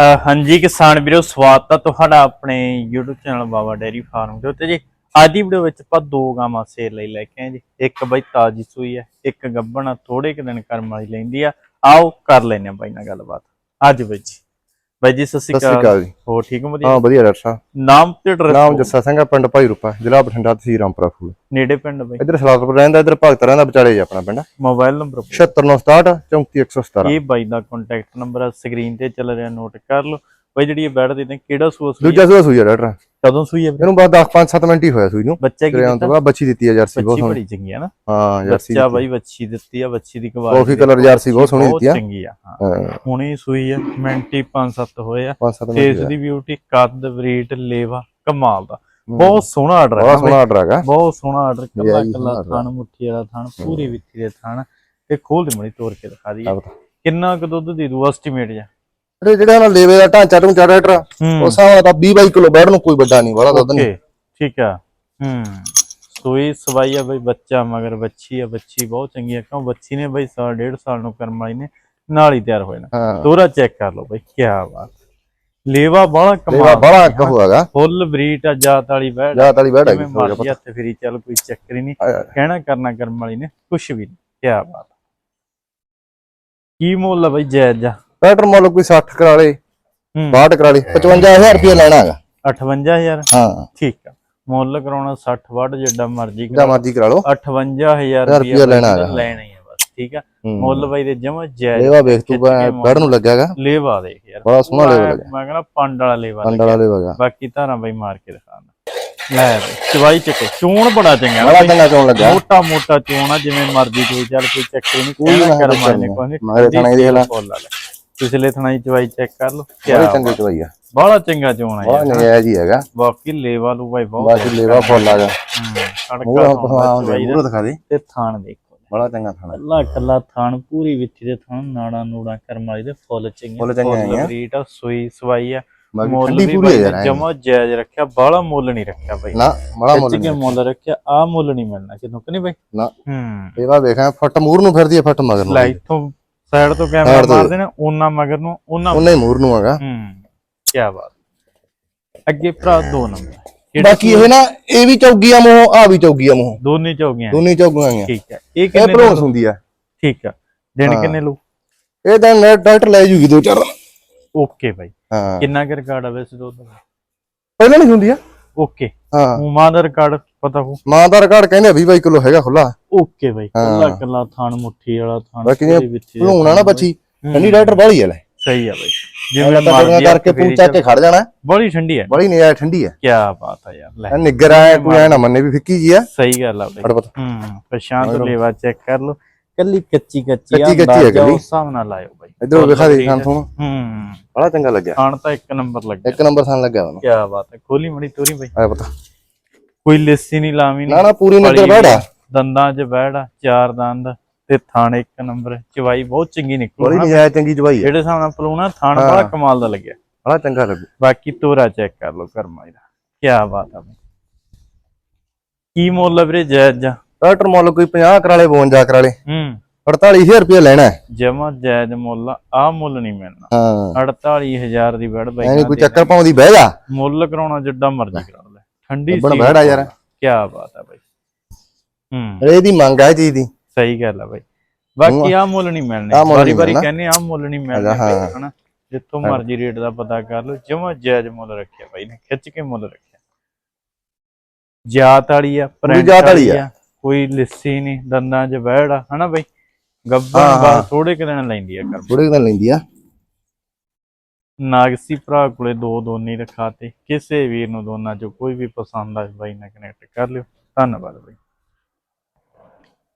ਹਾਂਜੀ ਕਿਸਾਨ ਵੀਰੋ, ਸਵਾਗਤ ਹੈ ਤੁਹਾਡਾ ਆਪਣੇ YouTube channel Baba dairy farm ਦੇ ਉੱਤੇ ਜੀ। ਅੱਜ ਦੀ ਵੀਡੀਓ ਵਿੱਚ ਆਪਾਂ ਦੋ ਗਾਵਾਂ ਸੇਲ ਲਈ ਲੈ ਕੇ ਆਏ ਜੀ। ਇੱਕ ਬਈ ਤਾਜੀ ਸੂਈ ਹੈ ਇੱਕ ਗੱਬਣ ਥੋੜੇ ਕੁ ਦਿਨ ਕਰਮ ਵਾਲੀ ਲੈਂਦੀ ਆ। ਆਓ ਕਰ ਲੈਨੇ ਆ ਬਾਈ ਨਾਲ ਗੱਲਬਾਤ। ਅੱਜ ਬਈ ਜੀ। ਬਾਈ ਜੀ ਸਤਿ ਸ਼੍ਰੀ ਅਕਾਲ। ਅਕਾਲ ਜੀ। ਹੋ ਠੀਕ ਹੋ ਵਧੀਆ? ਹਾਂ ਵਧੀਆ ਡਾਕਟਰ ਸਾਹਿਬ। ਨਾਮ ਤੇ ਐਡਰੈਸ ਨਾਮ ਜੱਸਾ ਸਿੰਘ ਆ, ਪਿੰਡ ਭਾਈ ਰੂਪਾ ਜ਼ਿਲ੍ਹਾ ਬਠਿੰਡਾ ਤਹਿਸੀਲ ਰਾਮਪੁਰਾ ਫੂਲ ਨੇੜੇ ਪਿੰਡ ਬਈ। ਇੱਧਰ ਸਲਾਦਪੁਰ ਰਹਿੰਦਾ ਇੱਧਰ ਭਗਤ ਰਹਿੰਦਾ ਵਿਚਾਲੇ ਜੀ ਆਪਣਾ ਪਿੰਡ। ਮੋਬਾਈਲ ਨੰਬਰ 76967 34117 ਇਹ ਬਾਈ ਦਾ ਕੰਟੈਕਟ ਨੰਬਰ ਆ ਸਕਰੀਨ ਤੇ ਚੱਲ ਰਿਹਾ ਨੋਟ ਕਰ ਲਓ। ਬਾਈ ਜਿਹੜੀ ਇਹ ਬੈਠ ਦੇ ਨੇ ਕਿਹੜਾ ਸੂਆ ਸੂਈ ਦੂਜਾ ਸੂਆ ਸੂਈ ਆ ਡਾਕਟਰ। ਕਦੋਂ ਸੂਈ ਹੈ? ਇਹਨੂੰ ਬਾਅਦ 10 5 7 ਮਿੰਟ ਹੀ ਹੋਇਆ ਸੂਈ ਨੂੰ। ਬੱਚਾ ਕੀ ਦਿੱਤਾ? ਬਾਅਦ ਬੱਚੀ ਦਿੱਤੀ ਆ ਜਰਸੀ ਬਹੁਤ ਸੋਹਣੀ। ਬੜੀ ਚੰਗੀ ਹੈ ਨਾ। ਹਾਂ ਜਰਸੀ ਬੱਚਾ ਬਾਈ ਬੱਚੀ ਦਿੱਤੀ ਆ ਬੱਚੀ ਦੀ ਕੁਆਲਿਟੀ ਕਾਫੀ ਕਲਰ ਜਰਸੀ ਬਹੁਤ ਸੋਹਣੀ ਦਿੱਤੀ ਆ। ਚੰਗੀ ਆ ਹਾਂ। ਹੁਣੇ ਸੂਈ ਆ ਮਿੰਟੀ 5-7 ਹੋਏ ਆ। 5 7 ਫੇਸ ਦੀ ਬਿਊਟੀ ਕੱਦ ਬਰੀਟ ਲੇਵਾ ਕਮਾਲ ਦਾ। ਬਹੁਤ ਸੋਹਣਾ ਆਰਡਰ ਬਹੁਤ ਹੈ ਸੋਹਣਾ ਆਰਡਰ ਹੈਗਾ। ਬਹੁਤ ਸੋਹਣਾ ਆਰਡਰ ਕੱਲਾ ਕੱਲਾ ਥਣ ਮੁੱਠੀ ਵਾਲਾ ਥਣ ਪੂਰੀ ਵਿੱਥੀ ਦੇ ਥਣ। ਤੇ ਖੋਲ ਦੇ ਮਣੀ ਤੋੜ ਕੇ ਦਿਖਾ ਦਈਏ। ਆ ਕਿੰਨਾ ਕੁ ਦੁੱਧ ਦੇ ਦੂ ਐਸਟੀਮੇਟ ਜਾਂ ਇਹ ਜਿਹੜਾ ਨਾ ਲੇਵੇ ਦਾ ਢਾਂਚਾ ਢੂੰਚਾ ਹੂੰ। ਉਹ ਸਾਵਾ ਤਾਂ 20 22 ਕਿਲੋ ਬੈਠ ਨੂੰ ਕੋਈ ਵੱਡਾ ਨਹੀਂ ਵਾਲਾ ਦੁੱਧ ਨਹੀਂ। ਠੀਕ ਆ। ਹੂੰ ਸੂਈ ਸਵਾਈ ਆ ਬਈ ਬੱਚਾ ਮਗਰ ਬੱਚੀ ਆ ਬੱਚੀ ਬਹੁਤ ਚੰਗੀ ਆ। ਕਿਉਂ ਬੱਚੀ ਨੇ ਬਈ ਸਾਲ ਡੇਢ ਸਾਲ ਨੂੰ ਕਰਮ ਵਾਲੀ ਨੇ ਨਾਲ ਹੀ ਤਿਆਰ ਹੋਏ ਨਾ। ਹਾਂ। ਦੋਰਾ ਚੈੱਕ ਕਰ ਲਓ ਬਈ ਕੀ ਬਾਤ। ਲੇਵਾ ਬੜਾ ਲੇਵਾ ਕਮਾਲ ਬੜਾ ਕਹੂ ਹੈਗਾ ਫੁੱਲ ਬਰੀਟ ਆ ਜਾਤ ਵਾਲੀ ਬੈੜ ਜਾਤ ਵਾਲੀ ਬੈਠ ਹੈਗੀ ਮਰਜ਼ੀ ਹੱਥ ਫੇਰੀ ਚੱਲ ਕੋਈ ਚੱਕਰ ਹੀ ਨਹੀਂ। ਹਾਂ। ਕਹਿਣਾ ਕਰਨਾ ਕਰਮ ਵਾਲੀ ਨੇ ਕੁਛ ਵੀ ਨਹੀਂ ਕੀ ਬਾਤ। ਕੀ ਮੁੱਲ ਆ ਬਈ ਜਾਇਜ਼ ਜਾ ਡਾਕਟਰ ਮੁੱਲ ਕੋਈ 60 ਕਰਾ ਲੇ ਹੂੰ। 62 ਕਰਾ ਲੇ 55000 ਰੁਪਏ ਲੈਣਾ ਹੈਗਾ। 58000 ਹਾਂ। ਠੀਕ ਆ। ਮੁੱਲ ਕਰਾਉਣਾ 60 ਵੱਟ ਜਿੱਡਾ ਮਰਜ਼ੀ ਜਿੱਦਾਂ ਮਰਜ਼ੀ ਕਰਾ ਲਓ। 58000 ਰੁਪਇਆ ਰੁਪਇਆ ਲੈਣਾ ਹੈਗਾ। ਲੈਣਾ ਹੀ ਆ ਬਸ ਠੀਕ ਆ? ਹੂੰ। ਮੁੱਲ ਬਾਈ ਦੇ ਜਮਾ ਜਾਇਜ਼ ਲੇਵਾ ਵੇਖ ਤੂੰ। ਬੈੜ ਨੂੰ ਲੱਗਿਆਗਾ। ਲੇਵਾ ਦੇਖ ਯਾਰ। ਬੜਾ ਸੋਹਣਾ ਲੇਵਾ ਮੈਂ ਕਹਿੰਦਾ ਪੰਡ ਵਾਲਾ ਲੇਵਾ ਅੰਡ ਵਾਲਾ ਲੇਵਾ ਹੈਗਾ। ਬਾਕੀ ਧਾਰਾਂ ਬਾਈ ਮਾਰ ਕੇ ਦਿਖਾਣਾ ਲੈ ਚਵਾਈ ਚੱਕੋ। ਚੂਣ ਬੜਾ ਚੰਗਾ ਬੜਾ। ਚੰਗਾ ਚੋਣ ਲੱਗਿਆ। ਮੋਟਾ ਮੋਟਾ ਚੋਣ ਆ ਜਿਵੇਂ ਮਰਜ਼ੀ ਕੋਈ ਚੱਲ ਕੋਈ ਚੱਕਰ ਨਹੀਂ ਕੋਈ ਕਰਮ ਵਾਲੇ ਨੇ ਚੱਲਣਾ। ਕੋਈ ਨਹੀਂ ਮਗਰ ਥਾਣੇ ਦੇਖ ਲਾ। ਪਿਛਲੇ ਥਣਾਈ ਚਵਾਈ ਚੈੱਕ ਕਰ ਲਓ। ਬੜੀ ਕਿਆ ਚੰਗੀ ਚਵਾਈ ਆ। ਬੜਾ ਚੰਗਾ ਚੋਣ ਆ ਯਾਰ। ਨਜਾਇਜ਼ ਹੀ ਹੈਗਾ। ਬਾਕੀ ਲੇਵਾ ਲੂ ਬਾਈ ਬਹੁਤ ਬਾਕੀ ਲੇਵਾ ਫੁੱਲ ਆਗਾ ਹੂੰ ਮੂੰਹ ਸੜਕਾ ਪਸਵਾ ਚਵਾਈ ਦਾ ਮੂੰਹ ਦਿਖਾ ਦੇ। ਤੇ ਥਾਣ ਦੇਖੋ। ਬੜਾ ਚੰਗਾ ਖਾਣਾ ਕੱਲਾ ਕੱਲਾ ਥਾਣ ਪੂਰੀ ਵਿੱਥੀ ਦੇ ਥਾਣ ਨਾੜਾ ਨੂੜਾ ਕਰਮ ਵਾਲੀ ਦੇ ਫੁੱਲ ਚੰਗੇ ਫੁੱਲ ਚੰਗੇ ਆ। ਬਰੀਟ ਆ ਸੂਈ ਸਵਾਈ ਆ। ਮੁੱਲ ਵੀ ਪੂਰੀ ਹੈ। ਜਮਾ ਜਾਇਜ਼ ਰੱਖਿਆ ਬਾਹਲਾ ਮੁੱਲ ਨਹੀਂ ਰੱਖਿਆ ਬਾਈ। ਨਾ ਬੜਾ ਮੁੱਲ ਕੇ ਮੁੱਲ ਰੱਖਿਆ ਆ ਮੁੱਲ ਨਹੀਂ ਮਿਲਣਾ ਕਿ ਨਹੀਂ ਬਾਈ? ਨਾ। ਹੂੰ। ਲੇਵਾ ਵੇਖਾਂ ਫੱਟ ਮੂਰ ਨੂੰ ਫਿਰਦੀ ਹੈ ਫੱਟ ਮਗਰ ਨੂੰ। ਲੈ ਇਥੋਂ ਸਾਈਡ ਤੋਂ ਕੈਮਰਾ। ਮਾਰਦੇ ਨੇ ਉਹਨਾਂ ਮਗਰ ਨੂੰ ਉਹਨਾਂ ਉਹਨੇ ਮੂਰ ਨੂੰ ਹੈਗਾ। ਹੂੰ ਕੀ ਬਾਤ। ਅੱਗੇ ਭਰਾ ਦੋ ਨੰਬਰ। ਬਾਕੀ ਇਹ ਨਾ ਇਹ ਵੀ ਚੌਗੀ ਆ ਮੂੰਹ ਆ ਵੀ ਚੌਗੀ ਆ ਮੂੰਹ। ਦੋਨੇ ਚੌਗੀਆਂ। ਦੋਨੇ ਚੌਗੀਆਂ ਠੀਕ ਹੈ। ਇਹ ਇਹ ਕਿੰਨੇ ਭਰੋਸ ਹੁੰਦੀ ਆ। ਠੀਕ ਆ। ਦਿਨ ਕਿੰਨੇ ਲੂ ਇਹ ਤਾਂ ਡਾਕਟਰ ਲੈ ਜੂਗੀ ਦੋ ਚਾਰ। ਓਕੇ ਹਾਂ। ਕਿੰਨਾ ਕੁ ਰਿਕਾਰਡ ਆ ਵੈਸੇ ਦੁੱਧ ਦਾ? ਪਹਿਲਾਂ ਨਹੀਂ ਹੁੰਦੀ ਆ। ਓਕੇ। ਹਾਂ। ਮਾਂ ਦਾ ਰਿਕਾਰਡ ਪਤਾ ਹੋ ਮਾਂ ਦਾ ਰਿਕਾਰਡ ਕਹਿੰਦੇ 20 22 ਕਿਲੋ ਹੈਗਾ ਖੁੱਲਾ ਓਕੇ ਬਾਈ ਕੱਲਾ ਕੱਲਾ ਥਾਣ ਮੁੱਠੀ ਵਾਲਾ ਥਾਣ ਦਾ ਭਲੂਣਾ ਨਾ ਬੱਚੀ ਠੰਡੀ ਡਾਕਟਰ ਬਾਹਲੀ ਆ ਲੈ। ਸਹੀ ਆ ਬਾਈ। ਜਿਵੇਂ ਤਾਂ ਮਰਜ਼ੀ ਕਰਕੇ ਪੂੰਛ ਚੱਕ ਕੇ ਖੜ ਜਾਣਾ। ਬੜੀ ਠੰਡੀ ਹੈ ਬੜੀ ਨਿਆ ਠੰਡੀ ਆ। ਕੀ ਬਾਤ ਆ ਯਾਰ ਲੈ। ਨਿੱਗਰ ਆ ਕੋਈ ਐ ਨਾ ਮੰਨੇ ਵੀ ਫਿੱਕੀ ਜੀ ਆ। ਸਹੀ ਗੱਲ ਆ ਬਾਈ। ਹੂੰ ਪ੍ਰਸ਼ਾਂਤ ਲੇਵਾ ਚੈੱਕ ਕਰ ਲਓ। ਕੱਲੀ ਕੱਚੀ ਕੱਚੀ ਕੱਚੀ ਕੱਚੀ ਹੈ ਕੱਲੀ। ਹਿਸਾਬ ਨਾਲ ਲਾਇਓ ਬਾਈ। ਇਧਰੋਂ ਵਿਖਾ ਦੇ ਖਾਨ ਤੋਂ ਹੂੰ। ਬੜਾ ਚੰਗਾ ਲੱਗਿਆ। ਖਾਣ ਤਾਂ ਇੱਕ ਨੰਬਰ ਲੱਗਿਆ। ਇੱਕ ਨੰਬਰ ਸਾਨ ਲੱਗਿਆ ਉਹਨੂੰ। ਕੀ ਬਾਤ ਹੈ ਖੋਲੀ ਮੜੀ ਤੋਰੀ ਬਾਈ। ਆ ਪਤਾ। ਕੋਈ ਲਿੱਸੀ ਨਹੀਂ ਲਾਵੀ ਨਾ ਨਾ ਪੂਰੀ ਨਿੱਗਰ ਬੈੜਾ ਦੰਦਾਂ 'ਚ ਬੈੜਾ ਚਾਰ ਦੰਦ ਤੇ ਥਾਣ ਇੱਕ ਨੰਬਰ ਚਵਾਈ ਬਹੁਤ ਚੰਗੀ ਨਿਕਲੂ ਬੜੀ। ਨਿਆ ਚੰਗੀ ਜਵਾਈ ਆ। ਜਿਹੜੇ ਹਿਸਾਬ ਨਾਲ ਪਲੂਣਾ ਥਾਣ ਬੜਾ ਕਮਾਲ ਦਾ ਲੱਗਿਆ। ਬੜਾ ਚੰਗਾ ਲੱਗੂ ਬਾਕੀ ਤੋਰਾ ਚੈੱਕ ਕਰ ਲਓ ਕਰਮਾ ਦਾ ਕੀ ਬਾਤ ਆ ਕੀ ਮੁੱਲ ਆ ਵੀਰੇ ਜਾਇਜ਼ ਜਾ? ਡਾਕਟਰ ਮੁੱਲ ਕੋਈ 50 ਕਰਾਲੇ 52 ਕਰਾਲੇ ਹੂੰ। 48000 ਰੁਪਏ ਲੈਣਾ ਜਮਾ ਜਾਇਜ਼ ਮੁੱਲ ਆ ਮੁੱਲ ਨਹੀਂ ਮਿਲਣਾ। ਹਾਂ। 48000 ਦੀ ਬੈੜ ਬਾਈ ਕੋਈ ਚੱਕਰ ਪਾਉਂਦੀ ਬਹਿ ਜਾ। ਮੁੱਲ ਕਰਾਉਣਾ ਜਿੱਡਾ ਮਰਜ਼ੀ ਕਰਾ ਠੰਡੀ ਬਣ ਬਹਿੜਾ ਯਾਰ। ਕੀ ਬਾਤ ਆ ਬਾਈ। ਹੂੰ। ਇਹਦੀ ਮੰਗ ਹੈ ਚੀਜ਼ ਦੀ। ਸਹੀ ਗੱਲ ਆ ਬਾਈ। ਬਾਕੀ ਆ ਮੁੱਲ ਨਹੀਂ ਮਿਲਣੇ। ਵਾਰੀ ਵਾਰੀ। ਕਹਿੰਦੇ ਆ ਮੁੱਲ ਨਹੀਂ ਮਿਲਣਾ। ਹਨਾ। ਜਿੱਥੋਂ ਮਰਜ਼ੀ ਰੇਟ ਦਾ ਪਤਾ ਕਰ ਲਓ ਜਮਾ ਜਾਇਜ਼ ਮੁੱਲ ਰੱਖਿਆ ਬਾਈ ਨੇ ਖਿੱਚ ਕੇ ਮੁੱਲ ਰੱਖਿਆ। ਜਾਤ ਵਾਲੀ ਆ ਪ੍ਰਿੰਟ ਵਾਲੀ ਆ। ਕੋਈ ਲਿੱਸੀ ਨਹੀਂ ਦੰਦਾਂ 'ਚ ਬਹਿੜ ਆ ਹਨਾ ਬਾਈ। ਹਾਂ, ਬਾ ਥੋੜੇ ਕਿ ਦਿਨ ਲੈਂਦੀ ਆ ਕਰਮ ਥੋੜੇ ਦਿਨ ਲੈਂਦੀ ਆ। ਨਾਗਸੀ ਭਰਾ ਕੋਲੇ ਦੋ ਦੋਨੇ ਰਖਾਤੇ। ਕਿਸੇ ਵੀਰ ਨੂੰ ਦੋਨਾਂ ਚੋਂ ਕੋਈ ਵੀ ਪਸੰਦ ਆਏ ਬਾਈ ਨਾਲ ਕਨੈਕਟ ਕਰ ਲਿਓ। ਧੰਨਵਾਦ ਬਾਈ।